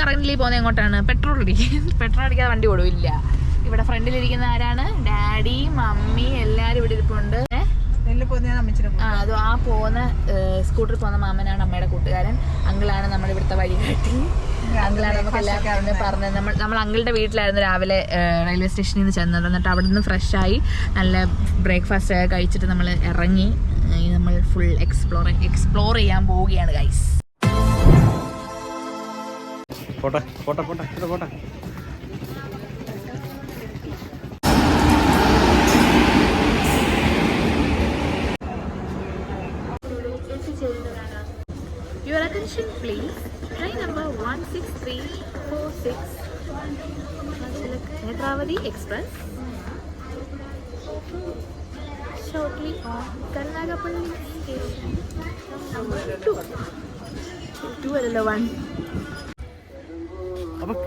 കറങ്ങിലി പോകുന്നത് എങ്ങോട്ടാണ്? പെട്രോൾ അടിക്കും പെട്രോൾ അടിക്കാതെ വണ്ടി ഓടില്ല ഇവിടെ ഫ്രണ്ടിലിരിക്കുന്ന ആരാണ്? ഡാഡി മമ്മി എല്ലാരും ഇവിടെ ഇരിപ്പുണ്ട്. ആ അത് ആ പോകുന്ന സ്കൂട്ടറിൽ പോകുന്ന മാമനാണ് അമ്മയുടെ കൂട്ടുകാരൻ. അങ്കിളാണ് നമ്മുടെ ഇവിടുത്തെ വഴികാട്ടി. അങ്കിളാണ് നമുക്ക് എല്ലാവരും പറഞ്ഞത്. നമ്മൾ നമ്മൾ അങ്കിളുടെ വീട്ടിലായിരുന്നു രാവിലെ റെയിൽവേ സ്റ്റേഷനിൽ നിന്ന് ചെന്നത്. എന്നിട്ട് അവിടെ നിന്ന് ഫ്രഷായി ആയി നല്ല ബ്രേക്ക്ഫാസ്റ്റ് കഴിച്ചിട്ട് നമ്മൾ ഇറങ്ങി. ഇനി നമ്മൾ ഫുൾ എക്സ്പ്ലോർ എക്സ്പ്ലോർ ചെയ്യാൻ പോവുകയാണ് ഗൈസ് പോട്ടെ പോട്ടെ പോട്ടെ ഇത് പോട്ടെ Your attention please. Train number 16346 Netravati Express. Shortly on Karnagapalli station. Number 2. 2 അല്ലല്ലോ 1.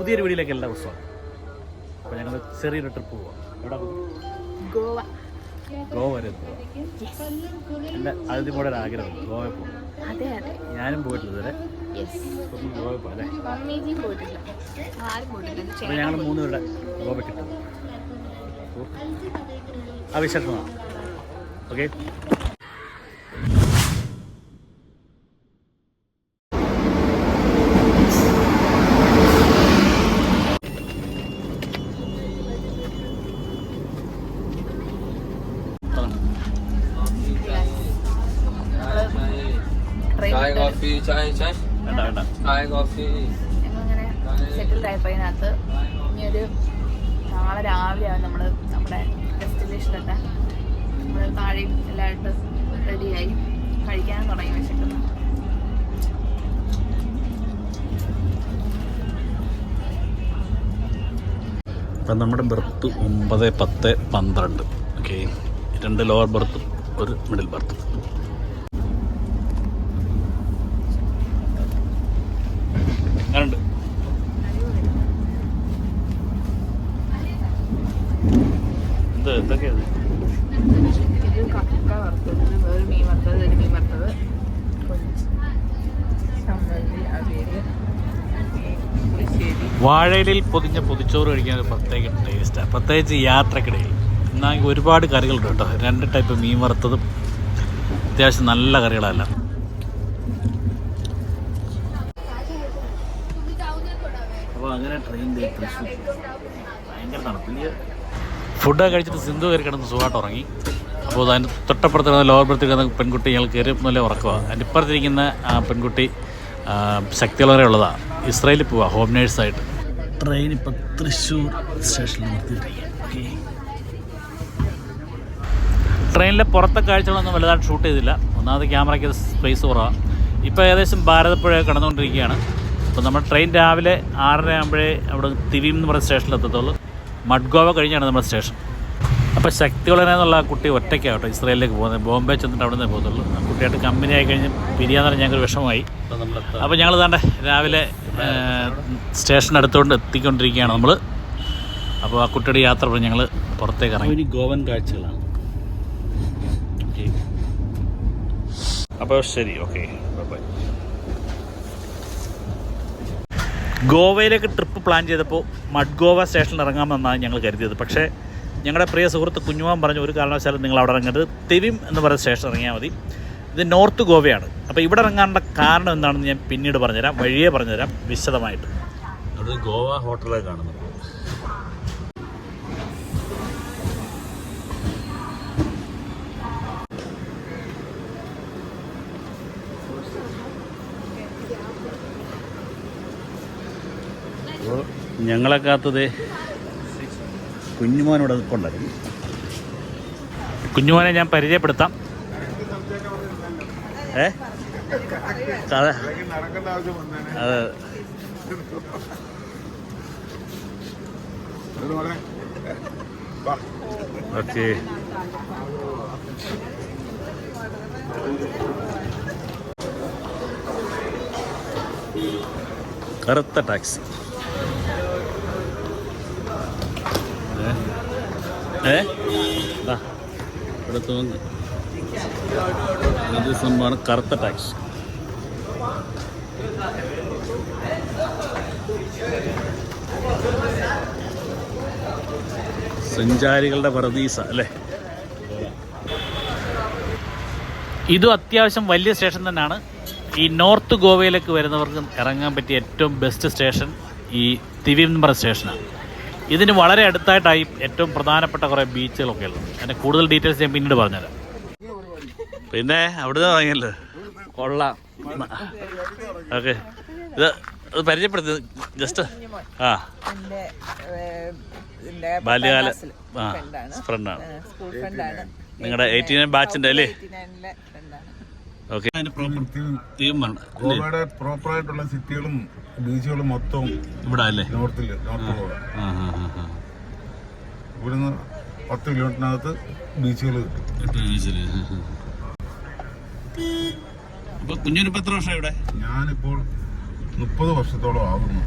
പുതിയൊരു വീഡിയോയിലേക്ക് എല്ലാ ദിവസവും അപ്പോൾ ഞങ്ങൾ ചെറിയൊരു ട്രിപ്പ് പോവാം. എവിടെ ഗോവ. ഗോവ വരെ എന്റെ കൂടെ ഒരു ആഗ്രഹം ഗോവ പോകും ഞാനും പോയിട്ടില്ല ഇതുവരെ. അപ്പം പോയിട്ടില്ല. ഇത് അപ്പോൾ ഞങ്ങൾ മൂന്ന് പേരുടെ ഗോവ കിട്ടും അവിശ്വാസമാണ് ഓക്കെ. കോഫി ചായ ചായ. ചായ കോഫി. സെറ്റിൽഡ് ആയപ്പോൾ അതിനകത്ത് ഇനി ഒരു നാളെ രാവിലെയാണ് നമ്മൾ നമ്മുടെ ഡെസ്റ്റിനേഷനൊക്കെ നമ്മൾ താഴെ എല്ലായിട്ട് റെഡിയായി കഴിക്കാൻ തുടങ്ങി വെച്ചിട്ടുണ്ട്. അപ്പം നമ്മുടെ ബർത്ത് ഒമ്പത് പത്ത് പന്ത്രണ്ട്. ഓക്കെ രണ്ട് ലോവർ ബർത്തും ഒരു മിഡിൽ ബർത്തും എന്ത് എന്തൊക്കെയാണ്? ഇത് കക്ക വറുത്തത് ഇത് വേറെ മീൻ വറുത്തത് ഒരു മീൻ വാഴയിലയിൽ പൊതിഞ്ഞ പൊതിച്ചോറ് കഴിക്കാൻ പ്രത്യേക ടേസ്റ്റാണ് പ്രത്യേകിച്ച് യാത്രക്കിടയിൽ. എന്നാൽ ഒരുപാട് കറികളുണ്ട് കേട്ടോ. രണ്ട് ടൈപ്പ് മീൻ വറുത്തതും അത്യാവശ്യം നല്ല കറികളല്ല. അപ്പോൾ അങ്ങനെ ട്രെയിൻ ഭയങ്കര തണുപ്പില്ല ഫുഡൊക്കെ കഴിച്ചിട്ട് സിന്ധു കയറി കിടന്ന് സുഖമായിട്ട് ഉറങ്ങി. അപ്പോൾ അതിന്റെ തൊട്ടപ്പുറത്ത് കിടന്ന ലോവർ ബർത്തിൽ കിടന്ന പെൺകുട്ടി ഞങ്ങൾ കയറി നല്ല ഉറക്കമാണ് അതിന്റെ ഇപ്പുറത്തിരിക്കുന്ന ആ പെൺകുട്ടി ആ, ശക്തി വളരെ ഉള്ളതാണ് ഇസ്രായേലിൽ പോവാ ഹോം നേഴ്സായിട്ട് ട്രെയിൻ ഇപ്പം തൃശ്ശൂർ സ്റ്റേഷനിൽ നിർത്തിയിട്ടിരിക്കുക ട്രെയിനിലെ പുറത്തെ കാഴ്ചകളൊന്നും വലുതായിട്ട് ഷൂട്ട് ചെയ്തില്ല. ഒന്നാമത് ക്യാമറയ്ക്ക് സ്പേസ് കുറവാണ് ഇപ്പോൾ ഏകദേശം ഭാരതപ്പുഴ കടന്നുകൊണ്ടിരിക്കുകയാണ്. അപ്പോൾ നമ്മൾ ട്രെയിൻ രാവിലെ ആറര ആകുമ്പോഴേ അവിടെ തിവിയും എന്ന് പറയുന്ന സ്റ്റേഷനിൽ എത്തത്തുള്ളൂ. മഡ്ഗോവ കഴിഞ്ഞാണ് നമ്മുടെ സ്റ്റേഷൻ. അപ്പോൾ ശക്തിവളന എന്നുള്ള ആ കുട്ടി ഒറ്റയ്ക്കാണ് ഇസ്രയേലിലേക്ക് പോകുന്നത്. ബോംബെ ചെന്നിട്ട് അവിടെ നിന്ന് പോകത്തുള്ളൂ കുട്ടിയായിട്ട് കമ്പനി ആയി കഴിഞ്ഞ് പിരിയാന്ന് പറഞ്ഞാൽ ഞങ്ങൾക്ക് വിഷമമായി. അപ്പോൾ ഞങ്ങൾ താണ്ടെ രാവിലെ സ്റ്റേഷൻ അടുത്തുകൊണ്ട് എത്തിക്കൊണ്ടിരിക്കുകയാണ് നമ്മൾ അപ്പോൾ ആ കുട്ടിയുടെ യാത്ര പറഞ്ഞ് ഞങ്ങൾ പുറത്തേക്ക് ഇറങ്ങി. ഇനി ഗോവൻ കാഴ്ചകളാണ്. അപ്പോൾ ശരി ഓക്കെ. ബൈ. ഗോവയിലേക്ക് ട്രിപ്പ് പ്ലാൻ ചെയ്തപ്പോൾ മഡ്ഗോവ സ്റ്റേഷനിൽ ഇറങ്ങാമെന്നാണ് ഞങ്ങൾ കരുതിയത്. പക്ഷേ ഞങ്ങളുടെ പ്രിയ സുഹൃത്ത് കുഞ്ഞുമാൻ പറഞ്ഞ ഒരു കാരണവശാലും നിങ്ങൾ അവിടെ ഇറങ്ങരുത്. തെവിം എന്ന് പറയുന്ന സ്റ്റേഷൻ ഇറങ്ങിയാൽ മതി. ഇത് നോർത്ത് ഗോവയാണ്. അപ്പോൾ ഇവിടെ ഇറങ്ങാനുള്ള കാരണം എന്താണെന്ന് ഞാൻ പിന്നീട് പറഞ്ഞുതരാം വഴിയേ പറഞ്ഞുതരാം വിശദമായിട്ട്. അത് ഗോവ ഹോട്ടലിൽ ഞങ്ങളെ കാത്തത് കുഞ്ഞുമോനോട് കൊണ്ടായിരുന്നു കുഞ്ഞുമോനെ ഞാൻ പരിചയപ്പെടുത്താം. ഏ? അതെ. അതെ. ഓക്കെ. കറുത്ത ടാക്സി. ഏ? ഇവിടെ തോന്നുന്നു ഇത് സംഭവമാണ് കറുത്ത ടാക്സി. സഞ്ചാരികളുടെ പറദീസ അല്ലേ? ഇതും അത്യാവശ്യം വലിയ സ്റ്റേഷൻ തന്നെയാണ്. ഈ നോർത്ത് ഗോവയിലേക്ക് വരുന്നവർക്ക് ഇറങ്ങാൻ പറ്റിയ ഏറ്റവും ബെസ്റ്റ് സ്റ്റേഷൻ ഈ തിരുവനന്തപുരം സ്റ്റേഷനാണ് ഇതിന് വളരെ അടുത്തായിട്ടായി ഏറ്റവും പ്രധാനപ്പെട്ട കുറേ ബീച്ചുകളൊക്കെ ഉള്ളത്. അതിന്റെ കൂടുതൽ ഡീറ്റെയിൽസ് ഞാൻ പിന്നീട് പറഞ്ഞുതരാം. പിന്നെ അവിടുന്ന് വാങ്ങിയല്ലോ? കൊള്ളാം. ഓക്കെ. ഇത് അത് പരിചയപ്പെടുത്തി ജസ്റ്റ് ആ. ബാല്യകാല ആ ഫ്രണ്ടാണ്. നിങ്ങളുടെ എയ്റ്റി നയൻ ബാച്ചിന്റെ അല്ലേ? ഓക്കെ ഗോവയുടെ പ്രോപ്പർ ആയിട്ടുള്ള സിറ്റികളും ബീച്ചുകളും മൊത്തം ഇവിടെ അല്ലേ? നോർത്തിൽ നോർത്ത് ഗോവ. ഇവിടുന്ന് പത്ത് കിലോമീറ്ററിനകത്ത് ബീച്ചുകൾ കിട്ടും അപ്പൊ കുഞ്ഞിനിപ്പോ എത്ര വർഷം ഇവിടെ? ഞാനിപ്പോൾ മുപ്പത് വർഷത്തോളം ആകുന്നു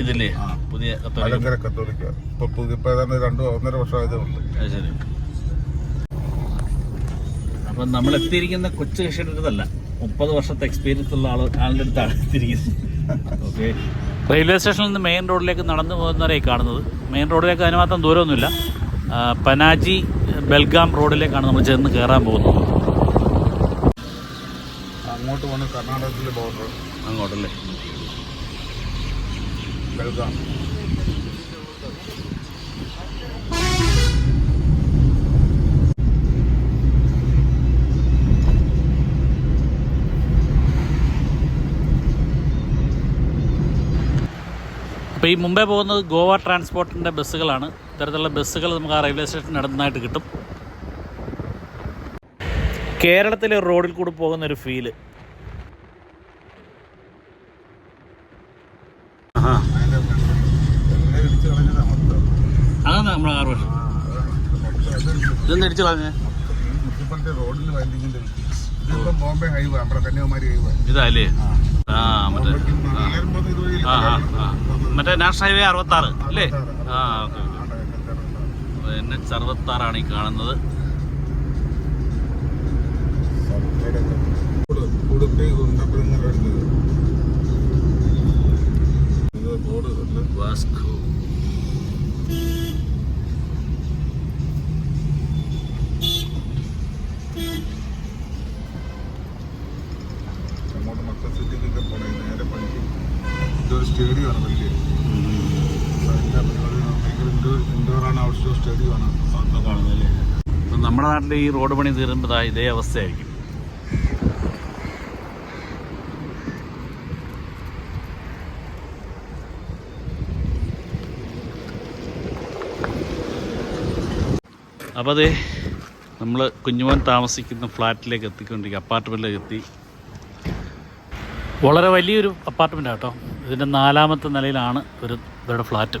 ഇതില്ലേ? പുതിയ കത്തോലിക്ക. ഇപ്പൊ പുതിയ ഏതാണ്ട് രണ്ട് ഒന്നര വർഷം ആയതേ ഉള്ളൂ ശരി. അപ്പൊ നമ്മൾ എത്തിയിരിക്കുന്ന കൊച്ചു കക്ഷിയുടെ അടുത്തല്ല മുപ്പത് വർഷത്തെ എക്സ്പീരിയൻസ് ഉള്ള ആൾ ആളുടെ അടുത്താണ് എത്തിയിരിക്കുന്നത്. ഓക്കെ. റെയിൽവേ സ്റ്റേഷനിൽ നിന്ന് മെയിൻ റോഡിലേക്ക് നടന്നു പോകുന്നവരെയും കാണുന്നത്. മെയിൻ റോഡിലേക്ക് അതിനുമാത്രം ദൂരമൊന്നുമില്ല. പനാജി ബെൽഗാം റോഡിലേക്കാണ് നമ്മൾ ചെന്ന് കയറാൻ പോകുന്നത്. അങ്ങോട്ട് പോകുന്നത് കർണാടകത്തിലെ ബോർഡർ അങ്ങോട്ടല്ലേ? ബെൽഗാം. അപ്പോൾ ഈ മുമ്പേ പോകുന്നത് ഗോവ ട്രാൻസ്പോർട്ടിന്റെ ബസ്സുകളാണ്. ഇത്തരത്തിലുള്ള ബസ്സുകൾ നമുക്ക് ആ റെയിൽവേ സ്റ്റേഷൻ നടന്നതായിട്ട് കിട്ടും. കേരളത്തിലെ റോഡിൽ കൂടി പോകുന്ന ഒരു ഫീൽ അതാണ് നമ്മുടെ ആറ് വർഷം. ആ, അതാണ്. മൊത്തം ഇതൊന്നും ഇടിച്ചു കളഞ്ഞേ? റോഡിൽ വൈൻഡിങ്ങിന്റെ ഇതിപ്പോ ബോംബെ ഹൈവേ നമ്മുടെ കന്യാകുമാരി ഹൈവേ. ഇതല്ലേ? ആ. മറ്റേ ആ. ആ ആ മറ്റേ നാഷണൽ ഹൈവേ അറുപത്താറ് അല്ലേ? ആ ഓക്കെ ഓക്കെ. എൻ എച്ച് അറുപത്താറാണ് ഈ കാണുന്നത്. വാസ്കോ. മക്കൾ സിറ്റിക്കൊക്കെ പോണേ. നേരെ പണിക്ക്. ഇതൊരു സ്റ്റേഡിയമാണ് വലിയ. എല്ലാ പരിപാടികളും ഭയങ്കര ഇൻഡോർ ഇൻഡോറാണ് ഔട്ട്ഡോർ സ്റ്റേഡിയമാണ്. കാണുന്നല്ലേ ഇപ്പം നമ്മുടെ നാട്ടിൽ ഈ റോഡ് പണി തീരുമ്പോൾ ഇതേ അവസ്ഥയായിരിക്കും. അപ്പോൾ അതെ നമ്മൾ കുഞ്ഞുമോൻ താമസിക്കുന്ന ഫ്ലാറ്റിലേക്ക് എത്തിക്കൊണ്ടിരിക്കുക അപ്പാർട്ട്മെന്റിലേക്ക് എത്തി. വളരെ വലിയൊരു അപ്പാർട്ട്മെന്റാണ് കേട്ടോ. ഇതിന്റെ നാലാമത്തെ നിലയിലാണ് ഒരു ഇവരുടെ ഫ്ലാറ്റ്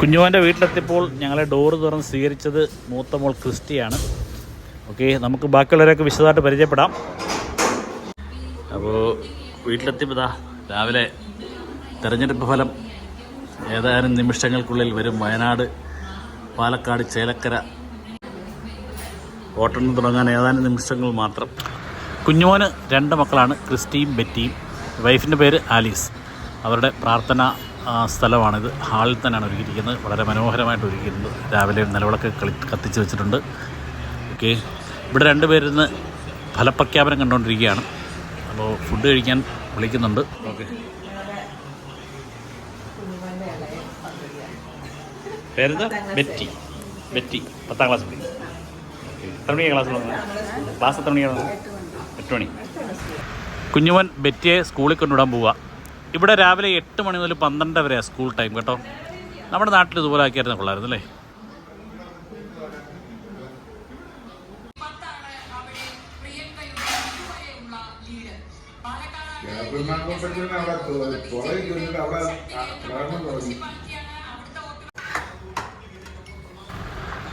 കുഞ്ഞുമോന്റെ വീട്ടിലെത്തിയപ്പോൾ ഞങ്ങളെ ഡോറ് തുറന്ന് സ്വീകരിച്ചത് മൂത്ത മോൾ ക്രിസ്റ്റിയാണ്. ഓക്കെ നമുക്ക് ബാക്കിയുള്ളവരെയൊക്കെ വിശദമായിട്ട് പരിചയപ്പെടാം. അപ്പോൾ വീട്ടിലെത്തിയപ്പോൾ ഇതാ രാവിലെ തെരഞ്ഞെടുപ്പ് ഫലം ഏതാനും നിമിഷങ്ങൾക്കുള്ളിൽ വരും വയനാട് പാലക്കാട് ചേലക്കര. വോട്ടെണ്ണം തുടങ്ങാൻ ഏതാനും നിമിഷങ്ങൾ മാത്രം. കുഞ്ഞുമോന് രണ്ട് മക്കളാണ് ക്രിസ്റ്റിയും ബെറ്റിയും. വൈഫിന്റെ പേര് ആലീസ്. അവരുടെ പ്രാർത്ഥന സ്ഥലമാണിത്. ഹാളിൽ തന്നെയാണ് ഒരുക്കിയിരിക്കുന്നത്. വളരെ മനോഹരമായിട്ട് ഒരുക്കിയിട്ടുണ്ട്. രാവിലെ നിലവിളക്ക് കളി കത്തിച്ച് വെച്ചിട്ടുണ്ട്. ഓക്കെ. ഇവിടെ രണ്ടുപേരിന്ന് ഫലപ്രഖ്യാപനം കണ്ടുകൊണ്ടിരിക്കുകയാണ്. അപ്പോൾ ഫുഡ് കഴിക്കാൻ വിളിക്കുന്നുണ്ട്. ഓക്കെ. പേരെന്താ? ബെറ്റി ബെറ്റി പത്താം ക്ലാസ് പഠിക്കും എത്ര മണിയാണ് ക്ലാസ് തുടങ്ങുന്നത്? ക്ലാസ് എത്ര മണിയാണ് എട്ട് മണി. കുഞ്ഞുമൻ ബെറ്റിയെ സ്കൂളിൽ കൊണ്ടുവിടാൻ പോവുക ഇവിടെ രാവിലെ എട്ട് മണി മുതൽ പന്ത്രണ്ട് വരെയാണ് സ്കൂൾ ടൈം കേട്ടോ. നമ്മുടെ നാട്ടിൽ ഇതുപോലെ ആക്കിയായിരുന്നു കൊള്ളായിരുന്നു അല്ലേ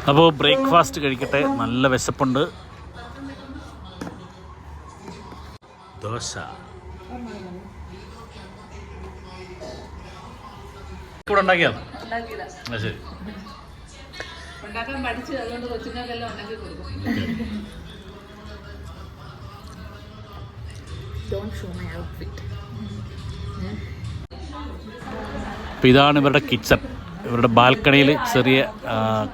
അപ്പോൾ ബ്രേക്ക്ഫാസ്റ്റ് കഴിക്കട്ടെ. നല്ല വിശപ്പുണ്ട്. ദോശ. ഇവിടെ ഉണ്ടാക്കിയാണ് ഇതാണ് ഇവരുടെ കിച്ചൺ. ഇവരുടെ ബാൽക്കണിയിൽ ചെറിയ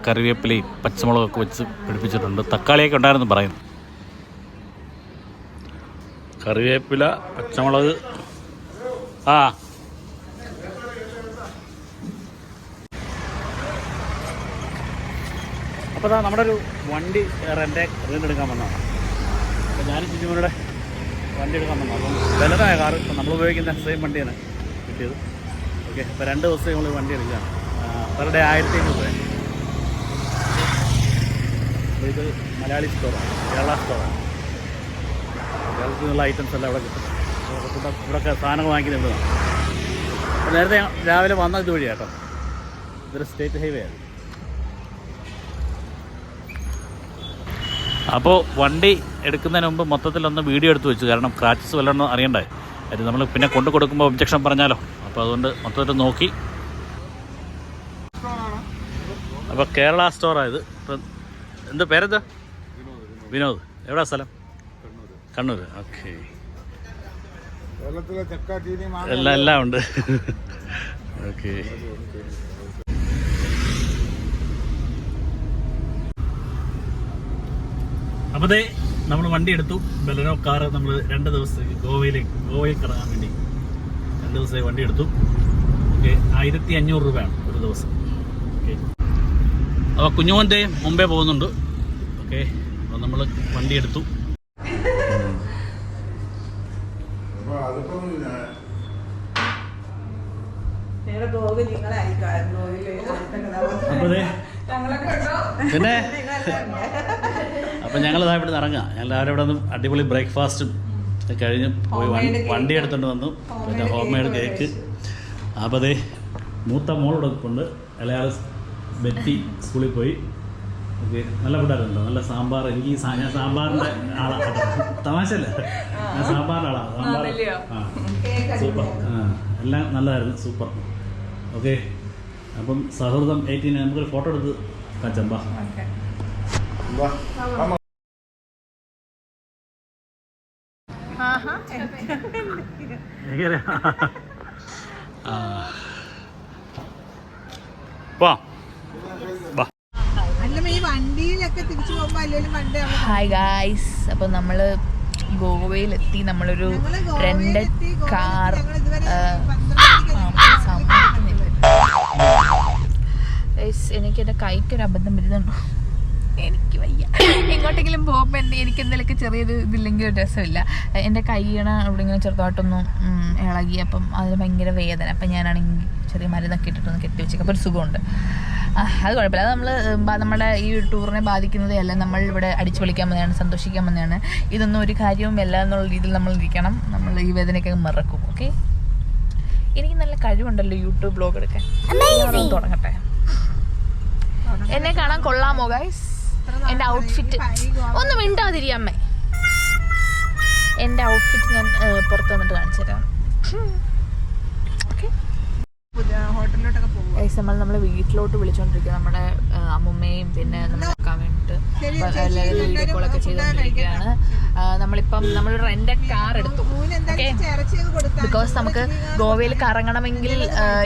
കറിവേപ്പിലയും പച്ചമുളകൊക്കെ വെച്ച് പിടിപ്പിച്ചിട്ടുണ്ട്. തക്കാളിയൊക്കെ ഉണ്ടായിരുന്നു പറയുന്നു. കറിവേപ്പില പച്ചമുളക്. ആ. അപ്പോൾ അതാ നമ്മുടെ ഒരു വണ്ടി റെന്റെ റെന്റ് എടുക്കാൻ വന്നതാണ്. അപ്പോൾ ഞാനും ചുറ്റുമോരുടെ വണ്ടി എടുക്കാൻ വന്നു അപ്പം വലുതായ കാറ് നമ്മൾ ഉപയോഗിക്കുന്ന സെയിം വണ്ടിയാണ് കിട്ടിയത്. ഓക്കെ അപ്പൊ രണ്ട് ദിവസം നമ്മൾ വണ്ടി എടുക്കുകയാണ്. പെർ ഡേ ആയിരത്തി അഞ്ഞൂറ് ഇത് മലയാളി സ്റ്റോറാണ് കേരള സ്റ്റോറാണ് കേരളത്തിൽ നിന്നുള്ള ഐറ്റംസ് എല്ലാം ഇവിടെ കിട്ടും. ഇവിടെയൊക്കെ സാധനങ്ങൾ വാങ്ങിക്കുന്നത് ഇവിടുന്നാണ് അപ്പോൾ നേരത്തെ രാവിലെ വന്ന ഇത് കേട്ടോ. ഇതൊരു സ്റ്റേറ്റ് ഹൈവേ ആണ്. അപ്പോൾ വണ്ടി എടുക്കുന്നതിന് മുമ്പ് മൊത്തത്തിലൊന്ന് വീഡിയോ എടുത്ത് വെച്ചു. കാരണം ക്രാച്ചസ് വല്ലതും അറിയണ്ടേ? അത് നമ്മൾ പിന്നെ കൊണ്ടു കൊടുക്കുമ്പോൾ ഒബ്ജക്ഷൻ പറഞ്ഞാലോ? അപ്പോൾ അതുകൊണ്ട് മൊത്തത്തിൽ നോക്കി അപ്പോൾ കേരള സ്റ്റോറായത് ഇപ്പം എന്ത് പേരെന്താ? വിനോദ്. എവിടെയാ സ്ഥലം? കണ്ണൂർ ഓക്കെ. എല്ലാം എല്ലാം ഉണ്ട്. ഓക്കെ. അപ്പോൾ ദേ നമ്മൾ വണ്ടി എടുത്തു. ബലനോ കാറ് നമ്മൾ രണ്ട് ദിവസത്തേക്ക് ഗോവയിലേക്ക് ഗോവയിൽ കറങ്ങാൻ വേണ്ടി രണ്ട് ദിവസത്തേക്ക് വണ്ടി എടുത്തു. ഓക്കെ ആയിരത്തി അഞ്ഞൂറ് രൂപയാണ് ഒരു ദിവസം. ഓക്കെ. അപ്പോൾ കുഞ്ഞുമോന്റെ മുമ്പേ പോകുന്നുണ്ട്. ഓക്കെ അപ്പോൾ നമ്മൾ വണ്ടി എടുത്തു. അപ്പൊ പിന്നെ? അപ്പം ഞങ്ങൾ ഇതാ ഇവിടെ ഇറങ്ങാം ഞങ്ങൾ രാവിലെ ഇവിടെ നിന്ന് അടിപൊളി ബ്രേക്ക്ഫാസ്റ്റും കഴിഞ്ഞ് പോയി വണ്ടി. എടുത്തുകൊണ്ട് വന്നു. പിന്നെ ഹോം മെയ്ഡ് കേക്ക് അപ്പോൾ അതേ മൂത്ത മോൾ കൊടുക്കുന്നുണ്ട് ഇളയാൾ ബെറ്റി സ്കൂളിൽ പോയി. ഓക്കെ നല്ല ഫുഡായിരുന്നു നല്ല സാമ്പാർ. എനിക്ക് ഞാൻ സാമ്പാറിന്റെ ആളാണ് തമാശല്ല ഞാൻ സാമ്പാറിന്റെ ആളാണ് സാമ്പാർ? ആ സൂപ്പർ. ആ എല്ലാം നല്ലതായിരുന്നു. സൂപ്പർ. ഓക്കെ അപ്പം സൗഹൃദം എയ്റ്റീൻ നമുക്കൊരു ഫോട്ടോ എടുത്ത് കാച്ചമ്പാ ആമാ വാ. ഹായ് ഗായ്സ് അപ്പം നമ്മൾ ഗോവയിലെത്തി. നമ്മളൊരു രണ്ട് കാർ എനിക്ക് എന്റെ കൈക്കൊരു അബദ്ധം വരുന്നുണ്ടോ. എനിക്ക് വയ്യ. എങ്ങോട്ടെങ്കിലും പോകുമ്പോൾ എന്റെ എനിക്ക് എന്തെങ്കിലുമൊക്കെ ചെറിയൊരു ഇതില്ലെങ്കിൽ ഒരു രസമില്ല. എന്റെ കൈയണ അവിടെ ഇങ്ങനെ ചെറുതായിട്ടൊന്നും ഇളകി. അപ്പം അതിന് ഭയങ്കര വേദന. അപ്പം ഞാനാണെങ്കിൽ ചെറിയ മരുന്നൊക്കെ ഇട്ടിട്ടൊന്ന് കെട്ടി വെച്ചേക്കും. അപ്പോൾ ഒരു സുഖമുണ്ട്. അത് കുഴപ്പമില്ല. അത് നമ്മൾ നമ്മുടെ ഈ ടൂറിനെ ബാധിക്കുന്നതേ അല്ല. നമ്മൾ ഇവിടെ അടിച്ചു പൊളിക്കാൻ വന്നതാണ് സന്തോഷിക്കാൻ വന്നതാണ്. ഇതൊന്നും ഒരു കാര്യവുമല്ല എന്നുള്ള രീതിയിൽ നമ്മൾ ഇരിക്കണം. നമ്മൾ ഈ വേദനയൊക്കെ മറക്കും. ഓക്കെ? എനിക്ക് നല്ല കഴിവുണ്ടല്ലോ യൂട്യൂബ് ബ്ലോഗ് എടുക്കാൻ. തുടങ്ങട്ടെ. എന്നെ കാണാൻ കൊള്ളാമോ ഗൈസ് എന്റെ ഔട്ട്ഫിറ്റ് ഒന്ന് മിണ്ടാതിരിയമ്മേ എന്റെ ഔട്ട്ഫിറ്റ് ഞാൻ പുറത്ത് വന്നിട്ട് കാണിച്ചു തരാം ഓക്കെ ഹോട്ടലിലോട്ടൊക്കെ പോകും ഗൈസ് നമ്മൾ നമ്മളെ വീട്ടിലോട്ട് വിളിച്ചോണ്ടിരിക്കുക നമ്മുടെ അമ്മുമ്മയും പിന്നെ നമ്മളെ വേണ്ടിട്ട് എല്ലാവരും വീഡിയോ കോളൊക്കെ food ചെയ്തുകൊണ്ടിരിക്കുകയാണ് നമ്മളിപ്പം നമ്മൾ റെന്റ് കാർ എടുത്തു. ഓക്കെ ബിക്കോസ് നമുക്ക് ഗോവയിൽ കറങ്ങണമെങ്കിൽ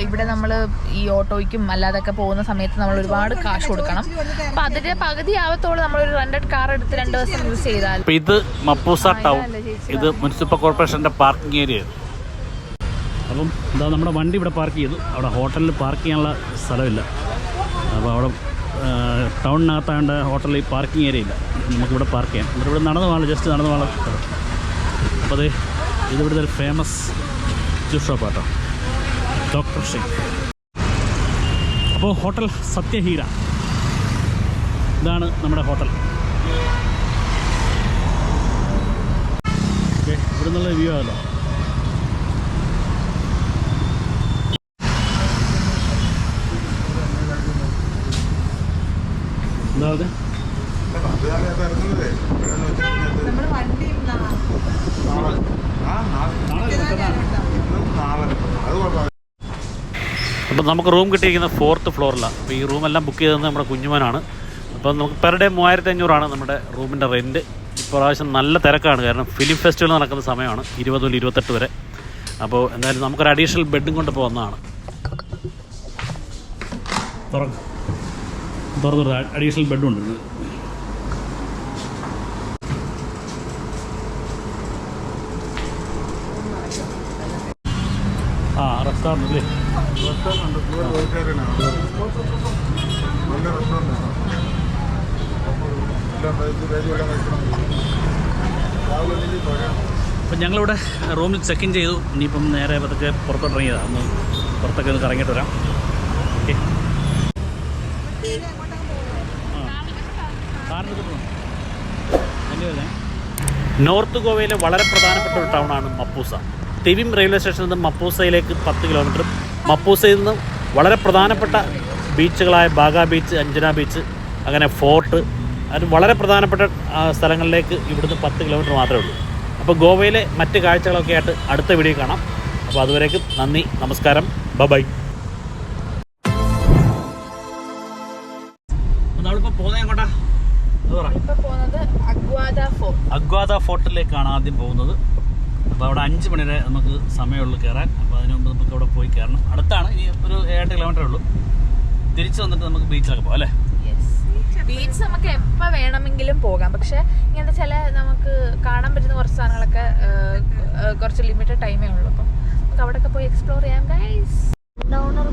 ഇവിടെ നമ്മൾ ഈ ഓട്ടോയ്ക്കും അല്ലാതൊക്കെ പോകുന്ന സമയത്ത് നമ്മൾ ഒരുപാട് കാശ് കൊടുക്കണം. അപ്പൊ അതിന്റെ പകുതി ആവത്തോളം നമ്മൾ ഒരു റെന്റഡ് കാർ എടുത്ത് രണ്ട് ദിവസം യൂസ് ചെയ്താൽ അപ്പോൾ ഇത് മപ്പൂസ ടൗൺ. ഇത് മുനിസിപ്പൽ കോർപ്പറേഷന്റെ പാർക്കിംഗ് ഏരിയ അപ്പം എന്താ നമ്മുടെ വണ്ടി ഇവിടെ പാർക്ക് ചെയ്തു. അവിടെ ഹോട്ടലിൽ പാർക്ക് ചെയ്യാനുള്ള സ്ഥലമില്ല. അപ്പോൾ അവിടെ ടൗണിനകത്താണ്ട് ഹോട്ടലിൽ പാർക്കിംഗ് ഏരിയ ഇല്ല. നമുക്കിവിടെ പാർക്ക് ചെയ്യാം. എന്നിട്ട് ഇവിടെ നടന്നു പോകാനുള്ള ജസ്റ്റ് നടന്നു പോകാനുള്ള സ്ഥലം അപ്പോൾ അത് ഇതിവിടുത്തെ ഒരു ഫേമസ് ജ്യൂസ് ഷോപ്പാട്ടോ ഡോക്ടർ ഷെയ് അപ്പോൾ ഹോട്ടൽ സത്യഹീര. ഇതാണ് നമ്മുടെ ഹോട്ടൽ. ഓക്കെ ഇവിടെ നിന്നുള്ള വ്യൂ ആണല്ലോ എന്താ അത് അതിനകത്ത് ഇറങ്ങുന്നതേ എവിടെയെന്ന് വെച്ചിട്ടുണ്ടെങ്കിൽ നമ്മുടെ വണ്ടി നാളെ ആ നാളെ ഇന്നും നാളെ അത് കുഴപ്പമില്ല അപ്പോൾ നമുക്ക് റൂം കിട്ടിയിരിക്കുന്നത് ഫോർത്ത് ഫ്ലോറിലാണ് അപ്പോൾ ഈ റൂമെല്ലാം ബുക്ക് ചെയ്തത് നമ്മുടെ കുഞ്ഞുമോനാണ്. അപ്പോൾ നമുക്ക് പെർ ഡേ മൂവായിരത്തി അഞ്ഞൂറാണ് നമ്മുടെ റൂമിന്റെ റെന്റ് ഇപ്രാവശ്യം നല്ല തിരക്കാണ്. കാരണം ഫിലിം ഫെസ്റ്റിവൽ നടക്കുന്ന സമയമാണ്. ഇരുപത് മുതൽ ഇരുപത്തെട്ട് വരെ. അപ്പോൾ എന്തായാലും നമുക്കൊരു അഡീഷണൽ ബെഡും കൊണ്ട് പോകുന്നതാണ് തുറന്ന് തുറന്നു അഡീഷണൽ ബെഡും ഉണ്ട്. ആ റെസ്റ്റോറന്റ് അല്ലേ അപ്പം ഞങ്ങളിവിടെ റൂമിൽ ചെക്ക് ഇൻ ചെയ്തു. ഇനിയിപ്പം നേരെ പതുക്കെ പുറത്തോട്ടിറങ്ങിയതാണ് ഒന്ന് പുറത്തൊക്കെ ഒന്ന് കറങ്ങിയിട്ട് വരാം. ഓക്കെ നോർത്ത് ഗോവയിലെ വളരെ പ്രധാനപ്പെട്ട ഒരു ടൗണാണ് മപ്പൂസ. തിവിം റെയിൽവേ സ്റ്റേഷനിൽ നിന്ന് മപ്പൂസയിലേക്ക് പത്ത് കിലോമീറ്റർ. മപ്പൂസയിൽ നിന്ന് വളരെ പ്രധാനപ്പെട്ട ബീച്ചുകളായ ബാഗ ബീച്ച് അഞ്ജന ബീച്ച് അങ്ങനെ ഫോർട്ട് അത് വളരെ പ്രധാനപ്പെട്ട സ്ഥലങ്ങളിലേക്ക് ഇവിടുന്ന് പത്ത് കിലോമീറ്റർ മാത്രമേ ഉള്ളൂ. അപ്പോൾ ഗോവയിലെ മറ്റ് കാഴ്ചകളൊക്കെ ആയിട്ട് അടുത്ത വീഡിയോ കാണാം. അപ്പോൾ അതുവരേക്കും നന്ദി നമസ്കാരം ബൈ നമ്മളിപ്പോൾ പോകുന്നത് എങ്ങോട്ടാ അഗ്വാദ ഫോർട്ട്. അഗ്വാദ ഫോർട്ടിലേക്കാണ് ആദ്യം പോകുന്നത്. അപ്പോൾ അവിടെ അഞ്ച് മണി വരെ നമുക്ക് സമയമുള്ളൂ കയറാൻ. അപ്പോൾ അതിന് മുമ്പ് നമുക്ക് അവിടെ പോയി കയറണം. അടുത്താണ്. ഇനി ഒരു ഏഴെട്ട് കിലോമീറ്റർ ഉള്ളൂ. തിരിച്ചു വന്നിട്ട് നമുക്ക് ബീച്ചിലൊക്കെ പോകാം അല്ലേ? ബീച്ച് നമുക്ക് എപ്പോൾ വേണമെങ്കിലും പോകാം. പക്ഷെ ഇങ്ങനത്തെ ചില നമുക്ക് കാണാൻ പറ്റുന്ന കുറച്ച് സാധനങ്ങളൊക്കെ കുറച്ച് ലിമിറ്റഡ് ടൈമേ ഉള്ളൂ. അപ്പം നമുക്ക് അവിടെയൊക്കെ പോയി എക്സ്പ്ലോർ ചെയ്യാം ഗൈസ് ഡോണർ